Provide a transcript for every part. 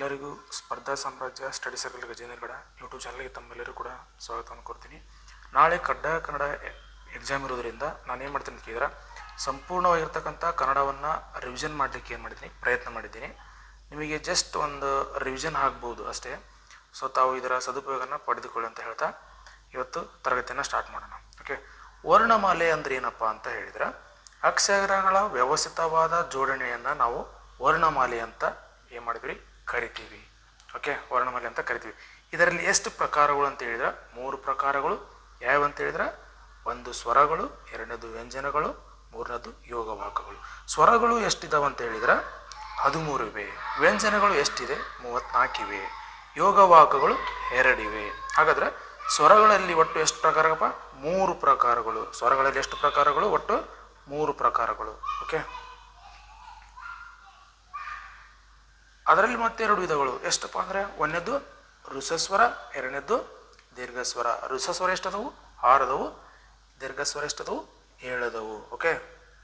ಎಲ್ಲರಿಗೂ ಸ್ಪರ್ಧಾ ಸಾಮ್ರಾಜ್ಯ ಸ್ಟಡಿ ಸರ್ಕಲ್ ಗಜೇಂದ್ರಗಡ ಯೂಟ್ಯೂಬ್ ಚಾನಲ್ಗೆ ತಮ್ಮೆಲ್ಲರೂ ಕೂಡ ಸ್ವಾಗತವನ್ನು ಕೊಡ್ತೀನಿ. ನಾಳೆ ಕಡ್ಡಾಯ ಕನ್ನಡ ಎಕ್ಸಾಮ್ ಇರೋದ್ರಿಂದ ನಾನು ಏನು ಮಾಡ್ತೀನಿ ಕೇಳಿದ್ರೆ, ಸಂಪೂರ್ಣವಾಗಿರ್ತಕ್ಕಂಥ ಕನ್ನಡವನ್ನು ರಿವಿಷನ್ ಮಾಡಲಿಕ್ಕೆ ಏನು ಮಾಡಿದ್ದೀನಿ, ಪ್ರಯತ್ನ ಮಾಡಿದ್ದೀನಿ. ನಿಮಗೆ ಜಸ್ಟ್ ಒಂದು ರಿವಿಷನ್ ಆಗ್ಬೋದು ಅಷ್ಟೇ. ಸೊ ತಾವು ಇದರ ಸದುಪಯೋಗನ ಪಡೆದುಕೊಳ್ಳಿ ಅಂತ ಹೇಳ್ತಾ ಇವತ್ತು ತರಗತಿಯನ್ನು ಸ್ಟಾರ್ಟ್ ಮಾಡೋಣ. ಓಕೆ ವರ್ಣಮಾಲೆ ಅಂದ್ರೆ ಏನಪ್ಪ ಅಂತ ಹೇಳಿದ್ರೆ, ಅಕ್ಷರಗಳ ವ್ಯವಸ್ಥಿತವಾದ ಜೋಡಣೆಯನ್ನು ನಾವು ವರ್ಣಮಾಲೆ ಅಂತ ಏನು ಮಾಡಿದ್ವಿ? ಕರಿತೀವಿ. ಓಕೆ ವರ್ಣಮಾಲೆ ಅಂತ ಕರಿತೀವಿ. ಇದರಲ್ಲಿ ಎಷ್ಟು ಪ್ರಕಾರಗಳು ಅಂತ ಹೇಳಿದ್ರೆ? ಮೂರು ಪ್ರಕಾರಗಳು. ಯಾವ ಅಂತ ಹೇಳಿದ್ರೆ? ಒಂದು ಸ್ವರಗಳು, ಎರಡನೇದು ವ್ಯಂಜನಗಳು, ಮೂರನೇದು ಯೋಗವಾಕಗಳು ಸ್ವರಗಳು ಎಷ್ಟಿದಾವೆ ಅಂತ ಹೇಳಿದ್ರೆ? ಹದಿಮೂರು ಇವೆ. ವ್ಯಂಜನಗಳು ಎಷ್ಟಿದೆ? ಮೂವತ್ನಾಲ್ಕಿವೆ ಯೋಗವಾಕಗಳು ಎರಡಿವೆ ಹಾಗಾದ್ರೆ ಸ್ವರಗಳಲ್ಲಿ ಒಟ್ಟು ಎಷ್ಟು ಪ್ರಕಾರಪ್ಪ ಮೂರು ಪ್ರಕಾರಗಳು. ಸ್ವರಗಳಲ್ಲಿ ಎಷ್ಟು ಪ್ರಕಾರಗಳು? ಒಟ್ಟು ಮೂರು ಪ್ರಕಾರಗಳು. ಓಕೆ ಅದರಲ್ಲಿ ಮತ್ತೆ ಎರಡು ವಿಧಗಳು. ಎಷ್ಟಪ್ಪ ಅಂದರೆ ಒಂದನೇದು ಋಸಸ್ವರ ಎರಡನೇದ್ದು ದೀರ್ಘಸ್ವರ. ಋಸಸ್ವರ ಎಷ್ಟದವು? ಆರದವು. ದೀರ್ಘಸ್ವರ ಎಷ್ಟದವು? ಏಳದವು. ಓಕೆ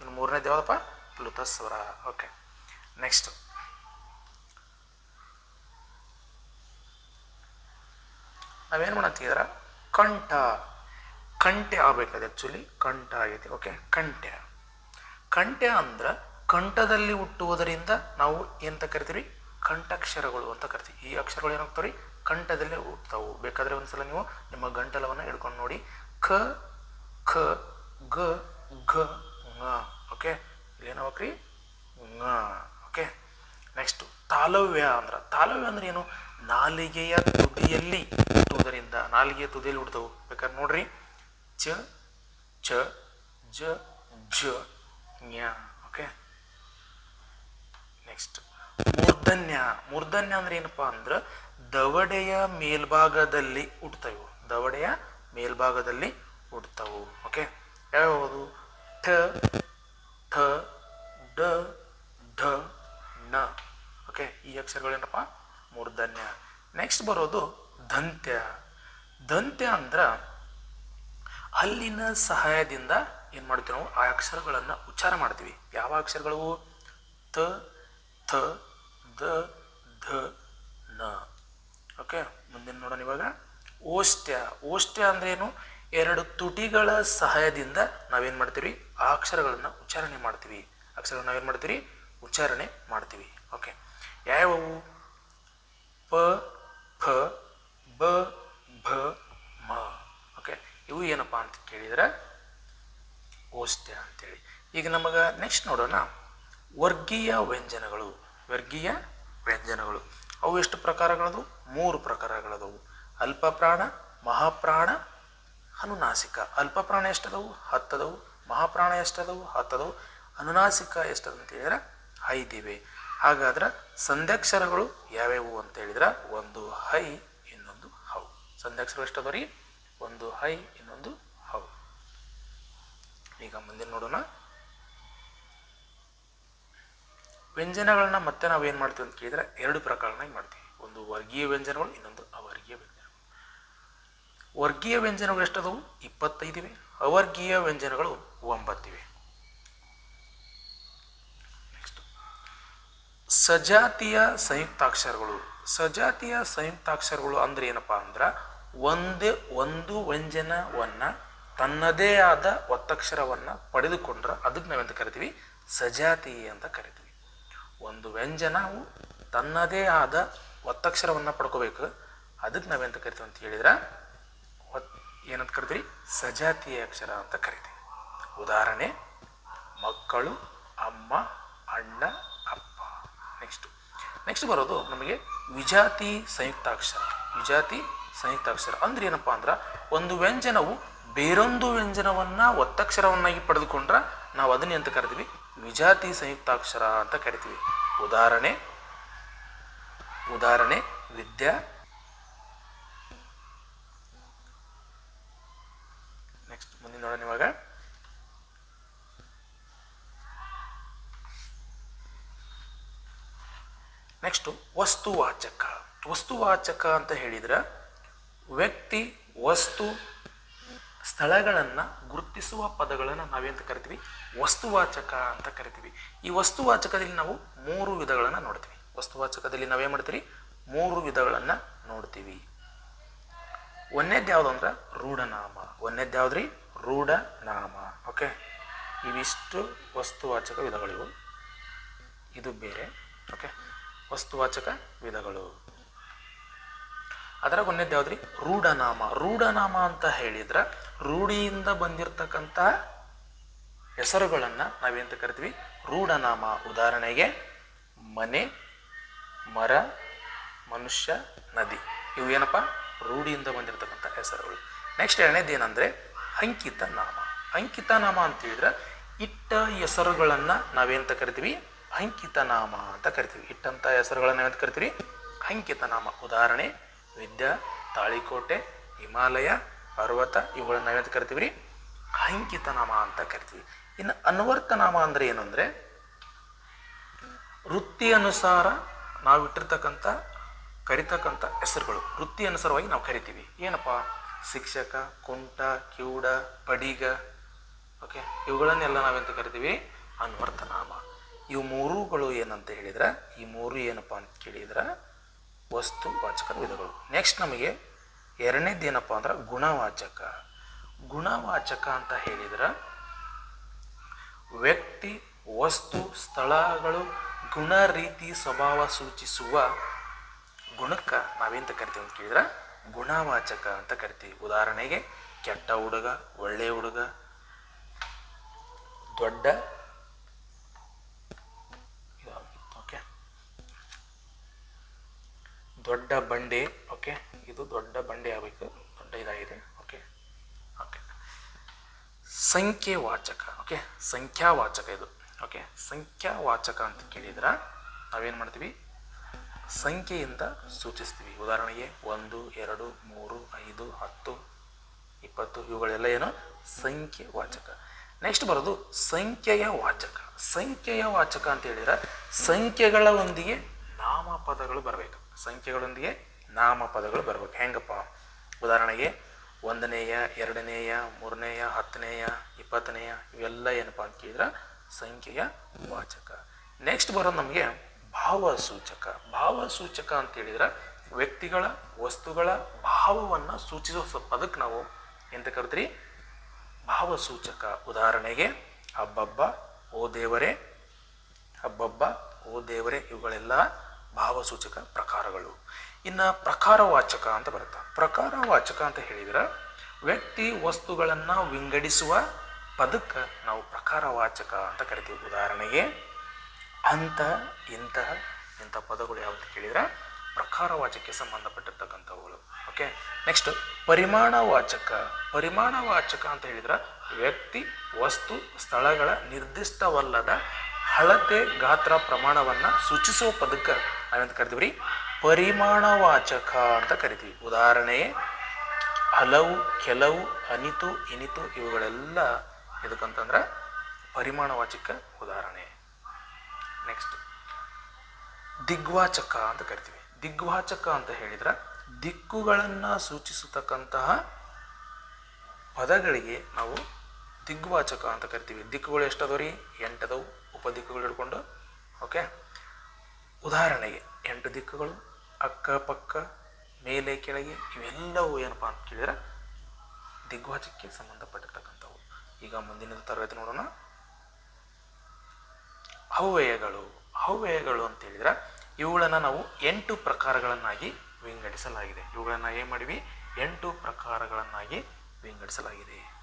ಇನ್ನು ಮೂರನೇದು ಯಾವುದಪ್ಪ? ಪ್ಲುತಸ್ವರ ಓಕೆ ನೆಕ್ಸ್ಟ್ ನಾವೇನು ಮಾಡತ್ತಿದ್ರ ಕಂಠ. ಕಂಠೆ ಆಗ್ಬೇಕದು ಆ್ಯಕ್ಚುಲಿ ಕಂಠ ಆಗೈತಿ. ಓಕೆ ಕಂಠೆ. ಕಂಠೆ ಅಂದ್ರೆ ಕಂಠದಲ್ಲಿ ಹುಟ್ಟುವುದರಿಂದ ನಾವು ಎಂತ ಕರಿತೀವಿ? ಕಂಠಾಕ್ಷರಗಳು ಅಂತ ಕರಿತೀವಿ. ಈ ಅಕ್ಷರಗಳು ಏನಾಗ್ತಾವ್ರಿ ಕಂಠದಲ್ಲೇ ಹುಟ್ಟುತ್ತಾವು ಬೇಕಾದ್ರೆ ಒಂದ್ಸಲ ನೀವು ನಿಮ್ಮ ಗಂಟಲವನ್ನು ಹಿಡ್ಕೊಂಡು ನೋಡಿ. ಖ ಖ ಗ ಘ ङ ಓಕೆ? ಇಲ್ಲೇನಾಗ್ರಿ ङ ಓಕೆ? ನೆಕ್ಸ್ಟ್ ತಾಲವ್ಯ ಅಂದ್ರೆ. ತಾಲವ್ಯ ಅಂದ್ರೆ ಏನು? ನಾಲಿಗೆಯ ತುದಿಯಲ್ಲಿ ಹುಟ್ಟುವುದರಿಂದ ನಾಲಿಗೆಯ ತುದಿಯಲ್ಲಿ ಹುಡ್ತವು ಬೇಕಾದ್ರೆ ನೋಡ್ರಿ. ಚ ಚ, ಜ ಜ ಓಕೆ? ನೆಕ್ಸ್ಟ್ ಮೂರ್ಧನ್ಯ. ಮೂರ್ಧನ್ಯ ಅಂದ್ರೆ ಏನಪ್ಪಾ ಅಂದ್ರೆ ದವಡೆಯ ಮೇಲ್ಭಾಗದಲ್ಲಿ ಹುಟ್ಟುತ್ತವು ದವಡೆಯ ಮೇಲ್ಭಾಗದಲ್ಲಿ ಹುಟ್ಟುತ್ತವು ಓಕೆ ಯಾವುದು ಠ ಠ, ಡ, ಢ, ಣ. ಓಕೆ ಈ ಅಕ್ಷರಗಳೇನಪ್ಪ ಮೂರ್ಧನ್ಯ. ನೆಕ್ಸ್ಟ್ ಬರೋದು ದಂತ್ಯ. ದಂತ್ಯ ಅಂದ್ರೆ ಹಲ್ಲಿನ ಸಹಾಯದಿಂದ ಏನು ಮಾಡ್ತೀವಿ ನಾವು ಆ ಅಕ್ಷರಗಳನ್ನು ಉಚ್ಚಾರ ಮಾಡ್ತೀವಿ. ಯಾವ ಅಕ್ಷರಗಳು? ತ, ಥ ದ, ಧ, ನ. ಓಕೆ ಮುಂದಿನ ನೋಡೋಣ ಇವಾಗ. ಓಷ್ಟ್ಯ. ಓಷ್ಟ್ಯ ಅಂದ್ರೆ ಏನು ಎರಡು ತುಟಿಗಳ ಸಹಾಯದಿಂದ ನಾವೇನು ಮಾಡ್ತೀವಿ? ಆ ಅಕ್ಷರಗಳನ್ನು ಉಚ್ಚಾರಣೆ ಮಾಡ್ತೀವಿ. ಅಕ್ಷರಗಳನ್ನ ನಾವೇನು ಮಾಡ್ತೀವಿ? ಉಚ್ಚಾರಣೆ ಮಾಡ್ತೀವಿ. ಓಕೆ ಯಾವ್ಯಾವು? ಪ, ಫ, ಬ, ಭ, ಮ. ಓಕೆ ಇವು ಏನಪ್ಪ ಅಂತ ಕೇಳಿದ್ರೆ? ಓಷ್ಟ್ಯ ಅಂತೇಳಿ. ಈಗ ನಮಗೆ ನೆಕ್ಸ್ಟ್ ನೋಡೋಣ. ವರ್ಗೀಯ ವ್ಯಂಜನಗಳು. ವರ್ಗೀಯ ವ್ಯಂಜನಗಳು. ಅವು ಎಷ್ಟು ಪ್ರಕಾರಗಳದು ಮೂರು ಪ್ರಕಾರಗಳದವು. ಅಲ್ಪಪ್ರಾಣ, ಮಹಾಪ್ರಾಣ, ಅನುನಾಸಿಕ. ಅಲ್ಪಪ್ರಾಣ ಎಷ್ಟದವು? ಹತ್ತದವು. ಮಹಾಪ್ರಾಣ ಎಷ್ಟದವು? ಹತ್ತದವು. ಅನುನಾಸಿಕ ಎಷ್ಟದ ಅಂತ ಹೇಳಿದ್ರೆ ಐದಿವೆ. ಹಾಗಾದ್ರೆ ಸಂಧ್ಯಾಕ್ಷರಗಳು ಯಾವ್ಯಾವು ಅಂತ ಹೇಳಿದ್ರೆ ಒಂದು ಹೈ, ಇನ್ನೊಂದು ಹೌ. ಸಂಧ್ಯಾಕ್ಷರ ಎಷ್ಟದವು ರೀ ಒಂದು ಹೈ, ಇನ್ನೊಂದು ಹೌ. ಈಗ ಮುಂದೆ ನೋಡೋಣ. ವ್ಯಂಜನಗಳನ್ನ ಮತ್ತೆ ನಾವು ಏನು ಮಾಡ್ತೀವಿ ಅಂತ ಕೇಳಿದ್ರೆ ಎರಡು ಪ್ರಕಾರನಾಗಿ ಮಾಡ್ತೀವಿ. ಒಂದು ವರ್ಗೀಯ ವ್ಯಂಜನಗಳು, ಇನ್ನೊಂದು ಅವರ್ಗೀಯ ವ್ಯಂಜನಗಳು. ವರ್ಗೀಯ ವ್ಯಂಜನಗಳು ಎಷ್ಟದವು? ಇಪ್ಪತ್ತೈದಿವೆ ಅವರ್ಗೀಯ ವ್ಯಂಜನಗಳು ಒಂಬತ್ತಿವೆ ಸಜಾತಿಯ ಸಂಯುಕ್ತಾಕ್ಷರಗಳು. ಸಜಾತಿಯ ಸಂಯುಕ್ತಾಕ್ಷರಗಳು ಅಂದ್ರೆ ಏನಪ್ಪಾ ಅಂದ್ರೆ ಒಂದೇ ಒಂದು ವ್ಯಂಜನವನ್ನ ತನ್ನದೇ ಆದ ಒತ್ತಕ್ಷರವನ್ನ ಪಡೆದುಕೊಂಡ್ರೆ ಅದಕ್ಕೆ ನಾವೆಂತ ಕರಿತೀವಿ? ಸಜಾತಿ ಅಂತ ಕರಿತೀವಿ. ಒಂದು ವ್ಯಂಜನವು ತನ್ನದೇ ಆದ ಒತ್ತಕ್ಷರವನ್ನು ಪಡ್ಕೋಬೇಕು. ಅದಕ್ಕೆ ನಾವೆಂತ ಕರಿತೀವಿ ಅಂತ ಹೇಳಿದ್ರೆ, ಒತ್, ಏನಂತ ಕರಿತೀವಿ ಸಜಾತಿಯ ಅಕ್ಷರ ಅಂತ ಕರಿತೀವಿ. ಉದಾಹರಣೆ, ಮಕ್ಕಳು, ಅಮ್ಮ, ಅಣ್ಣ, ಅಪ್ಪ. ನೆಕ್ಸ್ಟ್ ನೆಕ್ಸ್ಟ್ ಬರೋದು ನಮಗೆ ವಿಜಾತಿ ಸಂಯುಕ್ತಾಕ್ಷರ. ವಿಜಾತಿ ಸಂಯುಕ್ತಾಕ್ಷರ ಅಂದ್ರೆ ಏನಪ್ಪಾ ಅಂದ್ರೆ, ಒಂದು ವ್ಯಂಜನವು ಬೇರೊಂದು ವ್ಯಂಜನವನ್ನ ಒತ್ತಕ್ಷರವನ್ನಾಗಿ ಪಡೆದುಕೊಂಡ್ರೆ ನಾವು ಅದನ್ನ ಅಂತ ಕರಿತೀವಿ. ವಿಜಾತಿ ಸಂಯುಕ್ತಾಕ್ಷರ ಅಂತ ಕರಿತೀವಿ. ಉದಾಹರಣೆ ಉದಾಹರಣೆ, ವಿದ್ಯಾ. ನೆಕ್ಸ್ಟ್ ಮುಂದಿನ ನೋಡೋಣ ಇವಾಗ. ನೆಕ್ಸ್ಟ್ ವಸ್ತುವಾಚಕ. ವಸ್ತುವಾಚಕ ಅಂತ ಹೇಳಿದ್ರೆ ವ್ಯಕ್ತಿ, ವಸ್ತು ಸ್ಥಳಗಳನ್ನು ಗುರುತಿಸುವ ಪದಗಳನ್ನು ನಾವೇಂತ ಕರಿತೀವಿ? ವಸ್ತುವಾಚಕ ಅಂತ ಕರಿತೀವಿ. ಈ ವಸ್ತುವಾಚಕದಲ್ಲಿ ನಾವು ಮೂರು ವಿಧಗಳನ್ನು ನೋಡ್ತೀವಿ. ವಸ್ತುವಾಚಕದಲ್ಲಿ ನಾವೇನು ಮಾಡ್ತೀವಿ ಮೂರು ವಿಧಗಳನ್ನು ನೋಡ್ತೀವಿ. ಒಂದೇದ್ದು ಯಾವುದು ಅಂದ್ರೆ ರೂಢನಾಮ. ಒಂದೇದ್ದು ಯಾವುದ್ರಿ ರೂಢನಾಮ. ಓಕೆ ಇವಿಷ್ಟು ವಸ್ತುವಾಚಕ ವಿಧಗಳಿವು. ಇದು ಬೇರೆ. ಓಕೆ ವಸ್ತುವಾಚಕ ವಿಧಗಳು. ಅದರಾಗ ಒಂದೇದ್ದು ಯಾವ್ದ್ರಿ? ರೂಢನಾಮ. ರೂಢನಾಮ ಅಂತ ಹೇಳಿದ್ರೆ ರೂಢಿಯಿಂದ ಬಂದಿರತಕ್ಕಂಥ ಹೆಸರುಗಳನ್ನು ನಾವೇಂತ ಕರಿತೀವಿ? ರೂಢನಾಮ. ಉದಾಹರಣೆಗೆ ಮನೆ, ಮರ, ಮನುಷ್ಯ, ನದಿ. ಇವು ಏನಪ್ಪ? ರೂಢಿಯಿಂದ ಬಂದಿರತಕ್ಕಂಥ ಹೆಸರುಗಳು. ನೆಕ್ಸ್ಟ್ ಎರಡನೇದು ಏನಂದರೆ ಅಂಕಿತ ನಾಮ ಅಂಕಿತ ನಾಮ ಅಂತ ಹೇಳಿದ್ರೆ ಇಟ್ಟ ಹೆಸರುಗಳನ್ನು ನಾವೇಂತ ಕರಿತೀವಿ? ಅಂಕಿತ ನಾಮ ಅಂತ ಕರಿತೀವಿ. ಇಟ್ಟಂಥ ಹೆಸರುಗಳನ್ನು ಏನಂತ ಕರಿತೀವಿ? ಅಂಕಿತ ನಾಮ ಉದಾಹರಣೆ ವಿದ್ಯಾ, ತಾಳಿಕೋಟೆ, ಹಿಮಾಲಯ, ಪರ್ವತ, ಇವುಗಳನ್ನ ನಾವೇನು ಕರಿತೀವಿ ರೀ ಅಂಕಿತ ನಾಮ ಅಂತ ಕರಿತೀವಿ. ಇನ್ನು ಅನ್ವರ್ತನಾಮ ಅಂದ್ರೆ ಏನು ವೃತ್ತಿ ಅನುಸಾರ ನಾವು ಇಟ್ಟಿರ್ತಕ್ಕಂಥ, ಕರಿತಕ್ಕಂಥ ಹೆಸರುಗಳು. ವೃತ್ತಿ ಅನುಸಾರವಾಗಿ ನಾವು ಕರಿತೀವಿ. ಏನಪ್ಪ? ಶಿಕ್ಷಕ, ಕುಂಟ ಕಿವುಡ ಪಡಿಗ ಓಕೆ ಇವುಗಳನ್ನೆಲ್ಲ ನಾವೆಂತ ಕರಿತೀವಿ? ಅನ್ವರ್ತನಾಮ. ಇವು ಮೂರುಗಳು ಏನಂತ ಹೇಳಿದ್ರೆ? ಈ ಮೂರು ಏನಪ್ಪ ಅಂತ ಕೇಳಿದ್ರೆ? ವಸ್ತು ವಾಚಕ ವಿಧಗಳು. ನೆಕ್ಸ್ಟ್ ನಮಗೆ ಎರಡನೇದು ಏನಪ್ಪ ಅಂದ್ರೆ ಗುಣವಾಚಕ. ಗುಣವಾಚಕ ಅಂತ ಹೇಳಿದ್ರೆ ವ್ಯಕ್ತಿ, ವಸ್ತು, ಸ್ಥಳಗಳು, ಗುಣ, ರೀತಿ, ಸ್ವಭಾವ ಸೂಚಿಸುವ ಗುಣಕ್ಕೆ ನಾವೇಂತ ಕರಿತೀವಿ ಅಂತ ಕೇಳಿದ್ರೆ? ಗುಣವಾಚಕ ಅಂತ ಕರಿತೀವಿ. ಉದಾಹರಣೆಗೆ ಕೆಟ್ಟ ಹುಡುಗ ಒಳ್ಳೆಯ ಹುಡುಗ, ದೊಡ್ಡ ಓಕೆ ದೊಡ್ಡ ಬಂಡೆ ಓಕೆ ಇದು ದೊಡ್ಡ ಬಂಡೆ ಆಗಬೇಕು, ದೊಡ್ಡ ಇದಾಗಿದೆ ಓಕೆ ಓಕೆ ಸಂಖ್ಯೆವಾಚಕ ಓಕೆ ಸಂಖ್ಯಾವಾಚಕ ಇದು ಓಕೆ ಸಂಖ್ಯಾವಾಚಕ ಅಂತ ಕೇಳಿದ್ರೆ, ನಾವೇನು ಮಾಡ್ತೀವಿ? ಸಂಖ್ಯೆಯಿಂದ ಸೂಚಿಸ್ತೀವಿ. ಉದಾಹರಣೆಗೆ ಒಂದು, ಎರಡು, ಮೂರು, ಐದು, ಹತ್ತು, ಇಪ್ಪತ್ತು, ಇವುಗಳೆಲ್ಲ ಏನು? ಸಂಖ್ಯೆ ವಾಚಕ ನೆಕ್ಸ್ಟ್ ಬರೋದು ಸಂಖ್ಯೆಯ ವಾಚಕ. ಸಂಖ್ಯೆಯ ವಾಚಕ ಅಂತ ಹೇಳಿದ್ರೆ ಸಂಖ್ಯೆಗಳ ಒಂದಿಗೆ ನಾಮಪದಗಳು ಬರಬೇಕು. ಸಂಖ್ಯೆಗಳೊಂದಿಗೆ ನಾಮಪದಗಳು ಬರಬೇಕು. ಹೆಂಗಪ್ಪ? ಉದಾಹರಣೆಗೆ ಒಂದನೆಯ, ಎರಡನೆಯ, ಮೂರನೆಯ, ಹತ್ತನೆಯ, ಇಪ್ಪತ್ತನೆಯ ಇವೆಲ್ಲ ಏನಪ್ಪ ಅಂತ ಕೇಳಿದ್ರೆ ಸಂಖ್ಯೆಯ ವಾಚಕ. ನೆಕ್ಸ್ಟ್ ಬರೋದು ನಮಗೆ ಭಾವಸೂಚಕ. ಭಾವಸೂಚಕ ಅಂತ ಹೇಳಿದ್ರೆ ವ್ಯಕ್ತಿಗಳ ವಸ್ತುಗಳ ಭಾವವನ್ನು ಸೂಚಿಸೋ ಸ- ಪದಕ್ಕೆ ನಾವು ಎಂತ ಕರಿತೀರಿ? ಭಾವಸೂಚಕ. ಉದಾಹರಣೆಗೆ ಹಬ್ಬಬ್ಬ, ಓ ದೇವರೇ, ಹಬ್ಬಬ್ಬ, ಓ ದೇವರೇ ಇವುಗಳೆಲ್ಲ ಭಾವಸೂಚಕ ಪ್ರಕಾರಗಳು. ಇನ್ನು ಪ್ರಕಾರವಾಚಕ ಅಂತ ಬರುತ್ತೆ? ಪ್ರಕಾರವಾಚಕ ಅಂತ ಹೇಳಿದ್ರೆ, ವ್ಯಕ್ತಿ ವಸ್ತುಗಳನ್ನು ವಿಂಗಡಿಸುವ ಪದಕ್ಕೆ ನಾವು ಪ್ರಕಾರವಾಚಕ ಅಂತ ಕರಿತೀವಿ. ಉದಾಹರಣೆಗೆ, ಅಂತ ಇಂತಹ ಇಂಥ ಪದಗಳು ಯಾವುದು ಕೇಳಿದ್ರೆ, ಪ್ರಕಾರವಾಚಕ್ಕೆ ಸಂಬಂಧಪಟ್ಟಿರ್ತಕ್ಕಂಥವುಗಳು. Okay next ಪರಿಮಾಣವಾಚಕ. ಪರಿಮಾಣವಾಚಕ ಅಂತ ಹೇಳಿದ್ರೆ, ವ್ಯಕ್ತಿ, ವಸ್ತು, ಸ್ಥಳಗಳ ನಿರ್ದಿಷ್ಟವಲ್ಲದ ಹಳತೆ ಗಾತ್ರ ಪ್ರಮಾಣವನ್ನು ಸೂಚಿಸುವ ಪದಕ್ಕೆ ನಾವೆಂತ ಕರಿತೀವಿ ರೀ ಪರಿಮಾಣವಾಚಕ ಅಂತ ಕರಿತೀವಿ. ಉದಾಹರಣೆ ಹಲವು, ಕೆಲವು, ಅನಿತು, ಇನಿತು ಇವುಗಳೆಲ್ಲ ಎದಕ್ಕಂತಂದ್ರೆ ಪರಿಮಾಣವಾಚಕ ಉದಾಹರಣೆ. ನೆಕ್ಸ್ಟ್ ದಿಗ್ವಾಚಕ ಅಂತ ಕರಿತೀವಿ. ದಿಗ್ವಾಚಕ ಅಂತ ಹೇಳಿದ್ರೆ ದಿಕ್ಕುಗಳನ್ನು ಸೂಚಿಸತಕ್ಕಂತಹ ಪದಗಳಿಗೆ ನಾವು ದಿಗ್ವಾಚಕ ಅಂತ ಕರಿತೀವಿ. ದಿಕ್ಕುಗಳು ಎಷ್ಟದವು ರೀ ಎಂಟದವು ಉಪದಿಕ್ಕುಗಳು ಹಿಡ್ಕೊಂಡು ಓಕೆ ಉದಾಹರಣೆಗೆ ಎಂಟು ದಿಕ್ಕುಗಳು ಅಕ್ಕಪಕ್ಕ ಮೇಲೆ, ಕೆಳಗೆ, ಇವೆಲ್ಲವೂ ಏನಪ್ಪ ಅಂತ ಕೇಳಿದ್ರೆ ದಿಗ್ವಾಚಕ್ಕೆ ಸಂಬಂಧಪಟ್ಟಿರ್ತಕ್ಕಂಥವು. ಈಗ ಮುಂದಿನ ತರಗತಿ ನೋಡೋಣ. ಅವ್ಯಯಗಳು ಅವ್ಯಯಗಳು ಅಂತ ಹೇಳಿದ್ರೆ ಇವುಗಳನ್ನು ನಾವು ಎಂಟು ಪ್ರಕಾರಗಳನ್ನಾಗಿ ವಿಂಗಡಿಸಲಾಗಿದೆ. ಇವುಗಳನ್ನು ಏನು ಮಾಡಿವಿ? ಎಂಟು ಪ್ರಕಾರಗಳನ್ನಾಗಿ ವಿಂಗಡಿಸಲಾಗಿದೆ.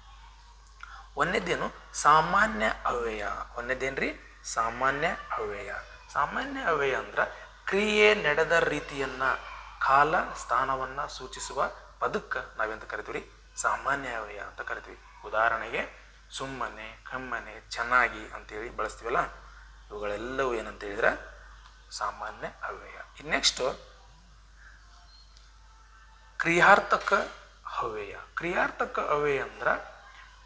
ಒಂದೇದೇನು? ಸಾಮಾನ್ಯ ಅವ್ಯಯ. ಒಂದನೇದೇನ್ರಿ ಸಾಮಾನ್ಯ ಅವ್ಯಯ. ಸಾಮಾನ್ಯ ಅವ್ಯಯ ಅಂದ್ರೆ ಕ್ರಿಯೆ ನಡೆದ ರೀತಿಯನ್ನ, ಕಾಲ ಸ್ಥಾನವನ್ನ ಸೂಚಿಸುವ ಪದಕ್ಕೆ ನಾವೆಂತ ಕರಿತೀವಿ ಸಾಮಾನ್ಯ ಅವ್ಯಯ ಅಂತ ಕರಿತೀವಿ. ಉದಾಹರಣೆಗೆ ಸುಮ್ಮನೆ, ಕಮ್ಮನೆ, ಚೆನ್ನಾಗಿ ಅಂತೇಳಿ ಬಳಸ್ತೀವಲ್ಲ, ಇವುಗಳೆಲ್ಲವೂ ಏನಂತ ಹೇಳಿದ್ರೆ ಸಾಮಾನ್ಯ ಅವ್ಯಯ. ಇನ್ನು ನೆಕ್ಸ್ಟ್ ಕ್ರಿಯಾರ್ಥಕ ಅವ್ಯಯ. ಕ್ರಿಯಾರ್ಥಕ ಅವ್ಯಯ ಅಂದ್ರೆ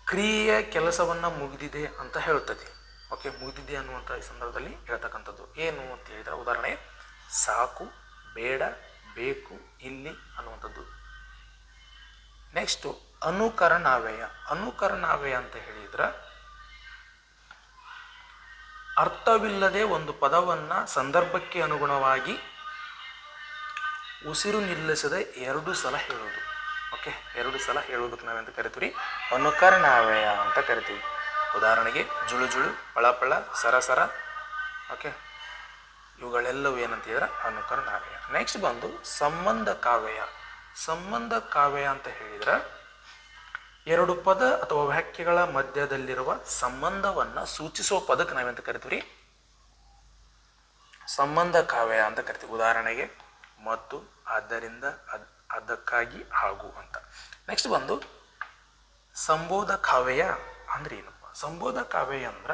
ಕ್ರಿಯೆಯ ಕೆಲಸವನ್ನು ಮುಗಿದಿದೆ ಅಂತ ಹೇಳ್ತದೆ. ಓಕೆ, ಮುಗಿದಿದೆ ಅನ್ನುವಂಥ ಈ ಸಂದರ್ಭದಲ್ಲಿ ಹೇಳ್ತಕ್ಕಂಥದ್ದು. ಏನು ಅಂತ ಹೇಳಿದ್ರೆ, ಉದಾಹರಣೆ, ಸಾಕು, ಬೇಡ, ಬೇಕು, ಇಲ್ಲಿ ಅನ್ನುವಂಥದ್ದು. ನೆಕ್ಸ್ಟು ಅನುಕರಣಾವ್ಯಯ ಅನುಕರಣಾವ್ಯಯ ಅಂತ ಹೇಳಿದ್ರೆ, ಅರ್ಥವಿಲ್ಲದೆ ಒಂದು ಪದವನ್ನ ಸಂದರ್ಭಕ್ಕೆ ಅನುಗುಣವಾಗಿ ಉಸಿರು ನಿಲ್ಲಿಸದೆ ಎರಡು ಸಲ ಹೇಳೋದು. ಓಕೆ, ಎರಡು ಸಲ ಹೇಳೋದಕ್ಕೆ ನಾವೆಂತ ಕರಿತೀವಿ? ಅನುಕರಣಾವ್ಯಯ ಅಂತ ಕರಿತೀವಿ. ಉದಾಹರಣೆಗೆ ಜುಳು ಜುಳು, ಪಳಪಳ ಸರಸರ ಸರ ಓಕೆ ಇವುಗಳೆಲ್ಲವೂ ಏನಂತ ಹೇಳಿದ್ರೆ ಅನುಕರಣಾವ್ಯಯ ನೆಕ್ಸ್ಟ್ ಬಂದು ಸಂಬಂಧ ಕಾವ್ಯ ಸಂಬಂಧ ಕಾವ್ಯ ಅಂತ ಹೇಳಿದ್ರೆ ಎರಡು ಪದ ಅಥವಾ ವಾಕ್ಯಗಳ ಮಧ್ಯದಲ್ಲಿರುವ ಸಂಬಂಧವನ್ನ ಸೂಚಿಸುವ ಪದಕ್ಕೆ ನಾವೆಂತ ಕರಿತೀವಿ ಸಂಬಂಧ ಕಾವ್ಯ ಅಂತ ಕರಿತೀವಿ. ಉದಾಹರಣೆಗೆ ಮತ್ತು, ಆದ್ದರಿಂದ, ಅದ್, ಅದಕ್ಕಾಗಿ ಹಾಗೂ ಅಂತ. ನೆಕ್ಸ್ಟ್ ಬಂದು ಸಂಬೋಧ ಕಾವ್ಯ ಅಂದ್ರೆ ಏನಪ್ಪ ಸಂಬೋಧ ಕಾವ್ಯ ಅಂದ್ರ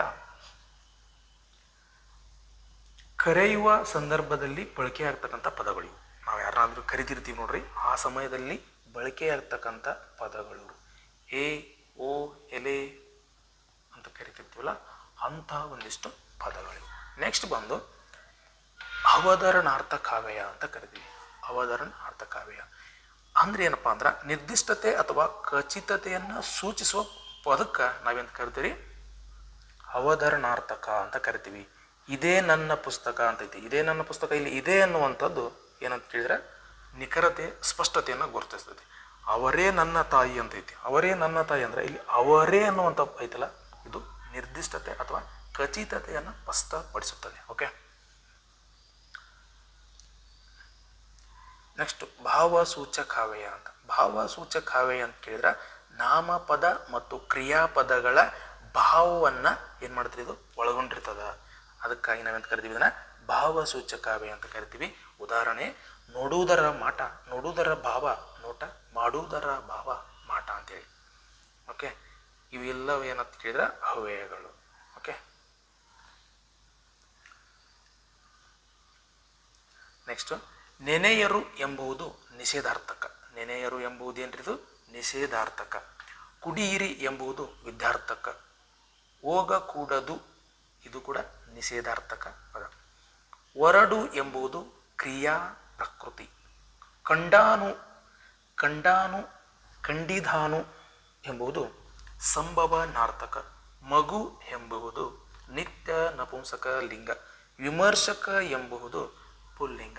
ಕರೆಯುವ ಸಂದರ್ಭದಲ್ಲಿ ಬಳಕೆ ಆಗ್ತಕ್ಕಂಥ ಪದಗಳು ನಾವು ಯಾರನ್ನಾದ್ರೂ ಕರಿತಿರ್ತೀವಿ ನೋಡ್ರಿ, ಆ ಸಮಯದಲ್ಲಿ ಬಳಕೆ ಆಗ್ತಕ್ಕಂಥ ಪದಗಳು ಎ, ಓ, ಎಲೆ ಅಂತ ಕರಿತಿರ್ತೀವಲ್ಲ ಅಂತಹ ಒಂದಿಷ್ಟು ಪದಗಳು ನೆಕ್ಸ್ಟ್ ಬಂದು ಅವಧರಣಾರ್ಥ ಕಾವ್ಯ ಅಂತ ಕರಿತೀವಿ. ಅರ್ಥ ಕಾವ್ಯ. ಅಂದ್ರೆ ಏನಪ್ಪಾ ಅಂದ್ರೆ, ನಿರ್ದಿಷ್ಟತೆ ಅಥವಾ ಖಚಿತತೆಯನ್ನು ಸೂಚಿಸುವ ಪದಕ್ಕೆ ನಾವೇನು ಕರಿತೀರಿ? ಅವಧರಣಾರ್ಥಕ ಅಂತ ಕರಿತೀವಿ. ಇದೇ ನನ್ನ ಪುಸ್ತಕ ಅಂತ ಐತಿ ಇದೇ ನನ್ನ ಪುಸ್ತಕ ಇಲ್ಲಿ ಇದೇ ಅನ್ನುವಂಥದ್ದು ಏನಂತ ಹೇಳಿದ್ರೆ ನಿಖರತೆ, ಸ್ಪಷ್ಟತೆಯನ್ನು ಗುರುತಿಸ್ತೈತಿ. ಅವರೇ ನನ್ನ ತಾಯಿ ಅಂತ ಐತಿ ಅವರೇ ನನ್ನ ತಾಯಿ ಅಂದ್ರೆ ಇಲ್ಲಿ ಅವರೇ ಅನ್ನುವಂಥ ಐತಲ್ಲ? ಇದು ನಿರ್ದಿಷ್ಟತೆ ಅಥವಾ ಖಚಿತತೆಯನ್ನು ಸ್ಪಷ್ಟಪಡಿಸುತ್ತದೆ. ಓಕೆ ನೆಕ್ಸ್ಟ್ ಭಾವಸೂಚಕಾವ್ಯ ಅಂತ. ಭಾವಸೂಚಕಾವ್ಯ ಅಂತ ಕೇಳಿದ್ರೆ ನಾಮಪದ ಮತ್ತು ಕ್ರಿಯಾಪದಗಳ ಭಾವವನ್ನ ಏನು ಮಾಡ್ತೀರಿ ಇದು? ಒಳಗೊಂಡಿರ್ತದ. ಅದಕ್ಕಾಗಿ ನಾವೆಂತ ಕರಿತೀವಿ ಇದನ್ನ? ಭಾವಸೂಚಕಾವೆ ಅಂತ ಕರಿತೀವಿ. ಉದಾಹರಣೆ, ನೋಡುವುದರ ಮಾಟ, ನೋಡುವುದರ ಭಾವ, ನೋಟ, ಮಾಡುವುದರ ಭಾವ, ಮಾಟ ಅಂತೇಳಿ. ಓಕೆ? ಇವೆಲ್ಲವೂ ಏನಂತ ಕೇಳಿದ್ರೆ? ಅವ್ಯಯಗಳು ಓಕೆ? ನೆಕ್ಸ್ಟ್, ನೆನೆಯರು ಎಂಬುದು ನಿಷೇಧಾರ್ಥಕ. ನೆನೆಯರು ಎಂಬುದು ಏನ್ರಿದು ನಿಷೇಧಾರ್ಥಕ. ಕುಡಿಯಿರಿ ಎಂಬುದು ವಿದ್ಯಾರ್ಥಕ. ಹೋಗಕೂಡದು ಇದು ಕೂಡ ನಿಷೇಧಾರ್ಥಕ ಪದ. ಒರಡು ಎಂಬುದು ಕ್ರಿಯಾ ಪ್ರಕೃತಿ. ಕಂಡಾನು ಕಂಡಾನು ಕಂಡಿದಾನು ಎಂಬುದು ಸಂಭವನಾರ್ಥಕ. ಮಗು ಎಂಬುದು ನಿತ್ಯ ನಪುಂಸಕ ಲಿಂಗ. ವಿಮರ್ಶಕ ಎಂಬುದು ಪುಲ್ಲಿಂಗ.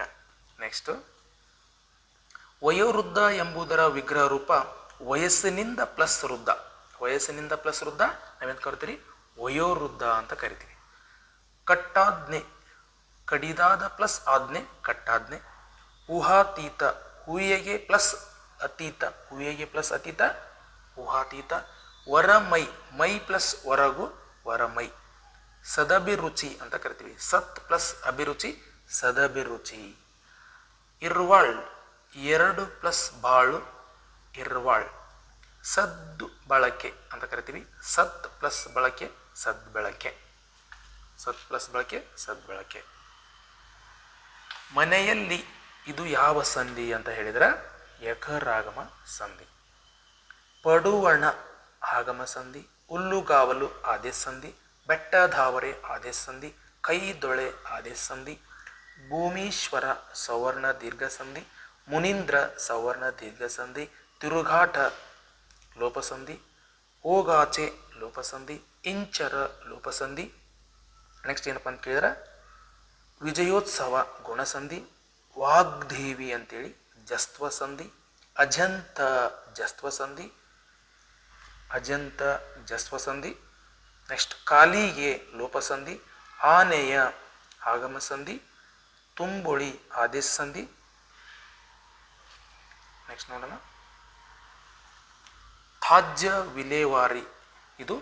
ನೆಕ್ಸ್ಟ್ ವಯೋವೃದ್ಧ ಎಂಬುದರ ವಿಗ್ರಹ ರೂಪ ವಯಸ್ಸಿನಿಂದ ಪ್ಲಸ್ ವೃದ್ಧ. ವಯಸ್ಸಿನಿಂದ ಪ್ಲಸ್ ವೃದ್ಧ ನಾವೇನು ಕರಿತೀರಿ? ವಯೋವೃದ್ಧ ಅಂತ ಕರಿತೀವಿ. ಕಟ್ಟಾಜ್ಞೆ. ಕಡಿದಾದ ಪ್ಲಸ್ ಆಜ್ಞೆ, ಕಟ್ಟಾಜ್ಞೆ. ಊಹಾತೀತ. ಹೂಯೆಗೆ ಪ್ಲಸ್ ಅತೀತ. ಹೂಯೆಗೆ ಪ್ಲಸ್ ಅತೀತ, ಊಹಾತೀತ. ವರಮೈ. ಮೈ ಪ್ಲಸ್ ವರಗು, ವರಮೈ. ಸದಭಿರುಚಿ ಅಂತ ಕರಿತೀವಿ. ಸತ್ ಪ್ಲಸ್ ಅಭಿರುಚಿ, ಸದಭಿರುಚಿ. ಇರ್ವಾಳ್. ಎರಡು ಪ್ಲಸ್ ಬಾಳು ಇರ್ವಾಳ್. ಸದ್ದು ಬಳಕೆ ಅಂತ ಕರಿತೀವಿ. ಸತ್ ಪ್ಲಸ್ ಬಳಕೆ, ಸದ್ ಬಳಕೆ. ಸತ್ ಪ್ಲಸ್ ಬಳಕೆ, ಸದ್ ಬಳಕೆ. ಮನೆಯಲ್ಲಿ ಇದು ಯಾವ ಸಂಧಿ ಅಂತ ಹೇಳಿದ್ರೆ? ಯಕರಾಗಮ ಸಂಧಿ. ಪಡುವಣ ಆಗಮ ಸಂಧಿ, ಹುಲ್ಲುಗಾವಲು ಆದೇಶ ಸಂಧಿ ಬೆಟ್ಟಧಾವರೆ ಆದೇಶ ಸಂಧಿ ಕೈ ದೊಳೆ ಆದೇಶ ಸಂಧಿ, ಭೂಮೀಶ್ವರ ಸವರ್ಣ ದೀರ್ಘ ಸಂಧಿ, ಮುನೀಂದ್ರ ಸವರ್ಣ ದೀರ್ಘ ಸಂಧಿ ತಿರುಗಾಟ ಲೋಪಸಂಧಿ ಓಗಾಚೆ ಲೋಪಸಂಧಿ, ಇಂಚರ ಲೋಪಸಂಧಿ. ನೆಕ್ಸ್ಟ್ ಏನಪ್ಪ ಅಂತ ಕೇಳಿದ್ರೆ? ವಿಜಯೋತ್ಸವ ಗುಣಸಂಧಿ, ವಾಗ್ದೇವಿ ಅಂತೇಳಿ ಜಸ್ತ್ವ ಸಂಧಿ ಅಜಂತ ಜಸ್ತ್ವ ಸಂಧಿ ಅಜಂತ ಜಸ್ವಸಂಧಿ ನೆಕ್ಸ್ಟ್ ಕಾಲಿಗೆ ಲೋಪಸಂಧಿ, ಆನೆಯ ಆಗಮಸಂಧಿ, ತುಂಬೊಳಿ ಆದೇಶ ಸಂಧಿ ನೆಕ್ಸ್ಟ್ ನೋಡೋಣ. ತಾಜ್ಯ ವಿಲೇವಾರಿ. ಇದು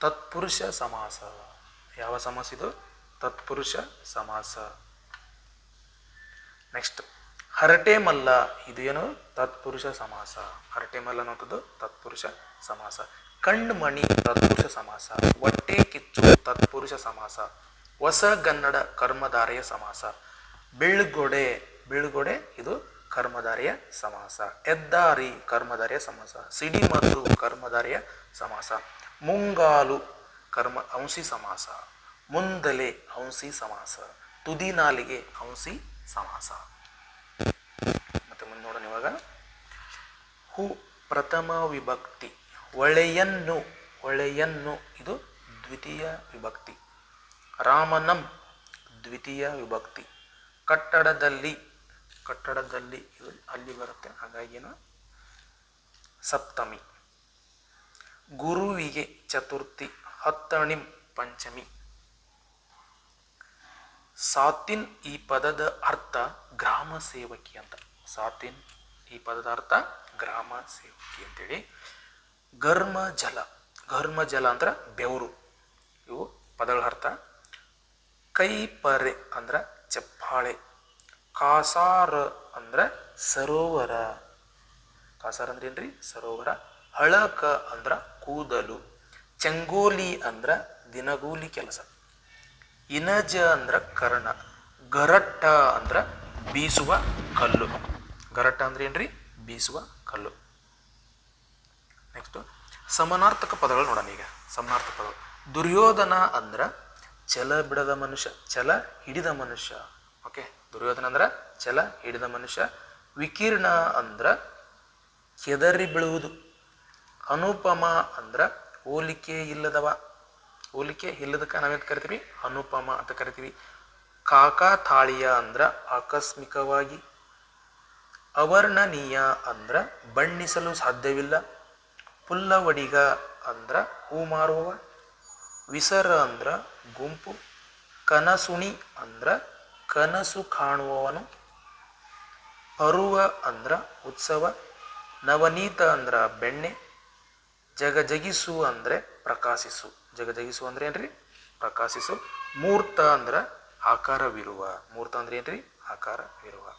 ತತ್ಪುರುಷ ಸಮಾಸ. ಯಾವ ಸಮಾಸ ಇದು? ತತ್ಪುರುಷ ಸಮಾಸ. ನೆಕ್ಸ್ಟ್ ಹರಟೆ ಮಲ್ಲ. ಇದು ಏನು? ತತ್ಪುರುಷ ಸಮಾಸ. ಹರಟೆ ಮಲ್ಲ ಅನ್ನೋದು ತತ್ಪುರುಷ ಸಮಾಸ. ಕಣ್ಮಣಿ ತತ್ಪುರುಷ ಸಮಾಸ. ಹೊಟ್ಟೆ ಕಿಚ್ಚು ತತ್ಪುರುಷ ಸಮಾಸ. ಹೊಸಗನ್ನಡ ಕರ್ಮಧಾರೆಯ ಸಮಾಸ. ಬೆಳ್ಗೊಡೆ. ಬೆಳ್ಗೊಡೆ ಇದು ಕರ್ಮಧಾರೆಯ ಸಮಾಸ. ಎದ್ದಾರಿ ಕರ್ಮಧಾರೆಯ ಸಮಾಸ. ಸಿಡಿಮದ್ದು ಕರ್ಮಧಾರೆಯ ಸಮಾಸ. ಮುಂಗಾಲು ಕರ್ಮ ಹಂಸಿ ಸಮಾಸ. ಮುಂದಲೆ ಹಂಸಿ ಸಮಾಸ. ತುದಿನಾಲಿಗೆ ಹಂಸಿ ಸಮಾಸ. ಮತ್ತೆ ಮುಂದೆ ನೋಡೋಣ ಇವಾಗ. ಹು ಪ್ರಥಮ ವಿಭಕ್ತಿ. ಒಳೆಯನ್ನು ಒಳೆಯನ್ನು ಇದು ದ್ವಿತೀಯ ವಿಭಕ್ತಿ. ರಾಮನಂ ದ್ವಿತೀಯ ವಿಭಕ್ತಿ. ಕಟ್ಟಡದಲ್ಲಿ ಕಟ್ಟಡದಲ್ಲಿ ಅಲ್ಲಿ ಬರುತ್ತೆ. ಹಾಗಾಗಿ ಏನು? ಸಪ್ತಮಿ. ಗುರುವಿಗೆ ಚತುರ್ಥಿ ಹತ್ತಣಿಂ ಪಂಚಮಿ. ಸಾತಿನ್ ಈ ಪದದ ಅರ್ಥ ಗ್ರಾಮ ಸೇವಕಿ ಅಂತ. ಸಾತಿನ್ ಈ ಪದದ ಅರ್ಥ ಗ್ರಾಮ ಸೇವಕಿ ಅಂತೇಳಿ. ಘರ್ಮ ಜಲ. ಘರ್ಮ ಜಲ ಅಂದ್ರೆ ಬೆವರು. ಇವು ಪದಗಳ ಅರ್ಥ. ಕೈ ಪರೆ ಅಂದ್ರ ಚಪ್ಪಾಳೆ. ಕಾಸಾರ ಅಂದ್ರೆ ಸರೋವರ. ಕಾಸಾರ ಅಂದ್ರೆ ಏನ್ರಿ? ಸರೋವರ. ಹಳಕ ಅಂದ್ರ ಕೂದಲು. ಚಂಗೋಲಿ ಅಂದ್ರ ದಿನಗೂಲಿ ಕೆಲಸ. ಇನಜ ಅಂದ್ರ ಕರ್ಣ. ಗರಟ್ಟ ಅಂದ್ರ ಬೀಸುವ ಕಲ್ಲು. ಗರಟ್ಟ ಅಂದ್ರೆ ಏನ್ರಿ? ಬೀಸುವ ಕಲ್ಲು. ನೆಕ್ಸ್ಟ್ ಸಮನಾರ್ಥಕ ಪದಗಳು ನೋಡೋಣ ಈಗ. ಸಮನಾರ್ಥಕ ಪದಗಳು. ದುರ್ಯೋಧನ ಅಂದ್ರ ಛಲ ಬಿಡದ ಮನುಷ್ಯ. ಛಲ ಹಿಡಿದ ಮನುಷ್ಯ. ದುರ್ಯೋಧನ ಅಂದ್ರ ಛಲ, ಹಿಡಿದ ಮನುಷ್ಯ, ವಿಕೀರ್ಣ ಅಂದ್ರ ಕೆದರಿ ಬೀಳುವುದು. ಅನುಪಮ ಅಂದ್ರ ಹೋಲಿಕೆ ಇಲ್ಲದವ. ಹೋಲಿಕೆ ಇಲ್ಲದಕ್ಕ ನಾವೇನು ಕರಿತೀವಿ? ಅನುಪಮ ಅಂತ ಕರಿತೀವಿ. ಕಾಕಾ ತಾಳಿಯ ಅಂದ್ರ ಆಕಸ್ಮಿಕವಾಗಿ. ಅವರ್ಣನೀಯ ಅಂದ್ರ ಬಣ್ಣಿಸಲು ಸಾಧ್ಯವಿಲ್ಲ. ಪುಲ್ಲವಡಿಗ ಅಂದ್ರ ಹೂ ಮಾರುವವ ವಿಸರ ಅಂದ್ರ ಗುಂಪು. ಕನಸುಣಿ ಅಂದ್ರ ಕನಸು ಕಾಣುವವನು ಪರುವ ಅಂದ್ರ ಉತ್ಸವ, ನವನೀತ ಅಂದ್ರ ಬೆಣ್ಣೆ, ಜಗಜಗಿಸು ಅಂದ್ರೆ ಪ್ರಕಾಶಿಸು. ಜಗಜಗಿಸು ಅಂದ್ರೆ ಏನ್ರಿ? ಪ್ರಕಾಶಿಸು. ಮೂರ್ತ ಅಂದ್ರ ಆಕಾರವಿರುವ. ಮೂರ್ತ ಅಂದ್ರೆ ಏನ್ರಿ? ಆಕಾರವಿರುವ.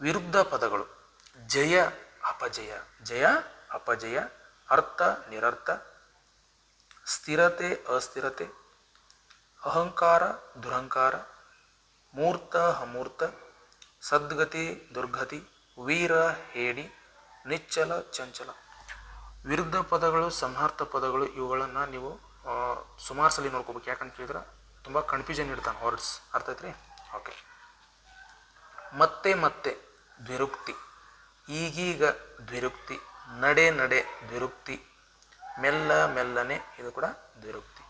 ವಿರುದ್ಧ ಪದಗಳು. ಜಯ, ಅಪಜಯ. ಜಯ, ಅಪಜಯ. ಅರ್ಥ, ನಿರರ್ಥ. ಸ್ಥಿರತೆ, ಅಸ್ಥಿರತೆ. ಅಹಂಕಾರ, ದುರಹಂಕಾರ, ಮೂರ್ತ, ಅಮೂರ್ತ, ಸದ್ಗತಿ, ದುರ್ಗತಿ, ವೀರ, ಹೇಡಿ, ನಿಚ್ಚಲ, ಚಂಚಲ. ವಿರುದ್ಧ ಪದಗಳು, ಸಂಹಾರ್ಥ ಪದಗಳು, ಇವುಗಳನ್ನು ನೀವು ಸುಮಾರು ಸಲ ನೋಡ್ಕೋಬೇಕು. ಯಾಕಂತ ಕೇಳಿದ್ರೆ, ತುಂಬ ಕನ್ಫ್ಯೂಷನ್ ಇಡ್ತಾನೆ ವರ್ಡ್ಸ್ ಅರ್ಥ ಐತ್ರಿ ಓಕೆ ಮತ್ತೆ ಮತ್ತೆ ದ್ವಿರುಕ್ತಿ. ಈಗೀಗ ದ್ವಿರುಕ್ತಿ, ನಡೆ ನಡೆ ದ್ವಿರುಕ್ತಿ, ಮೆಲ್ಲ ಮೆಲ್ಲನೆ, ಇದು ಕೂಡ ದ್ವಿರುಕ್ತಿ.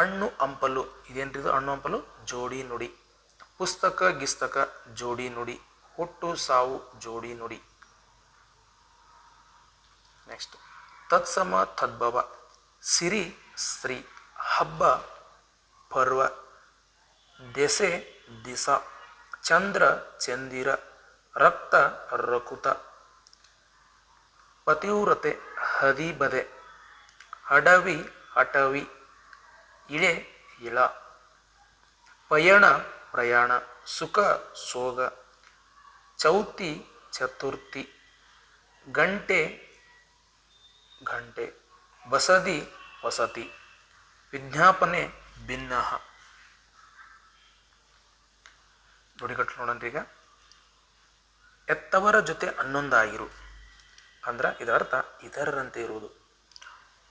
ಹಣ್ಣು ಹಂಪಲು. ಇದೇನ್ರಿ ಇದು? ಹಣ್ಣು ಹಂಪಲು? ಜೋಡಿ ನುಡಿ. ಪುಸ್ತಕ, ಗಿಸ್ತಕ, ಜೋಡಿ ನುಡಿ. ಹುಟ್ಟು, ಸಾವು, ಜೋಡಿ ನುಡಿ. ನೆಕ್ಸ್ಟ್ ತತ್ಸಮ, ತದ್ಭವ. ಸಿರಿ, ಸ್ತ್ರೀ. ಹಬ್ಬ, ಪರ್ವ. ದೆಸೆ, ದಿಸ. ಚಂದ್ರ, ಚಂದಿರ. ರಕ್ತ, ರಕುತ. ಪತಿವ್ರತೆ, ಹದಿಬದೆ. ಅಡವಿ, ಅಟವಿ. ಇಳೆ ಇಳ ಪಯಣ, ಪ್ರಯಾಣ, ಸುಖ, ಸೋಗ, ಚೌತಿ, ಚತುರ್ಥಿ, ಗಂಟೆ, ಘಂಟೆ ಬಸದಿ ವಸತಿ, ವಿಜ್ಞಾಪನೆ, ಭಿನ್ನ. ನುಡಿಗಟ್ಟು ನೋಡನ್ರಿ ಈಗ. ಎತ್ತವರ ಜೊತೆ ಹನ್ನೊಂದಾಗಿರು. ಅಂದ್ರೆ ಇದರ ಇತರರಂತೆ ಇರುವುದು.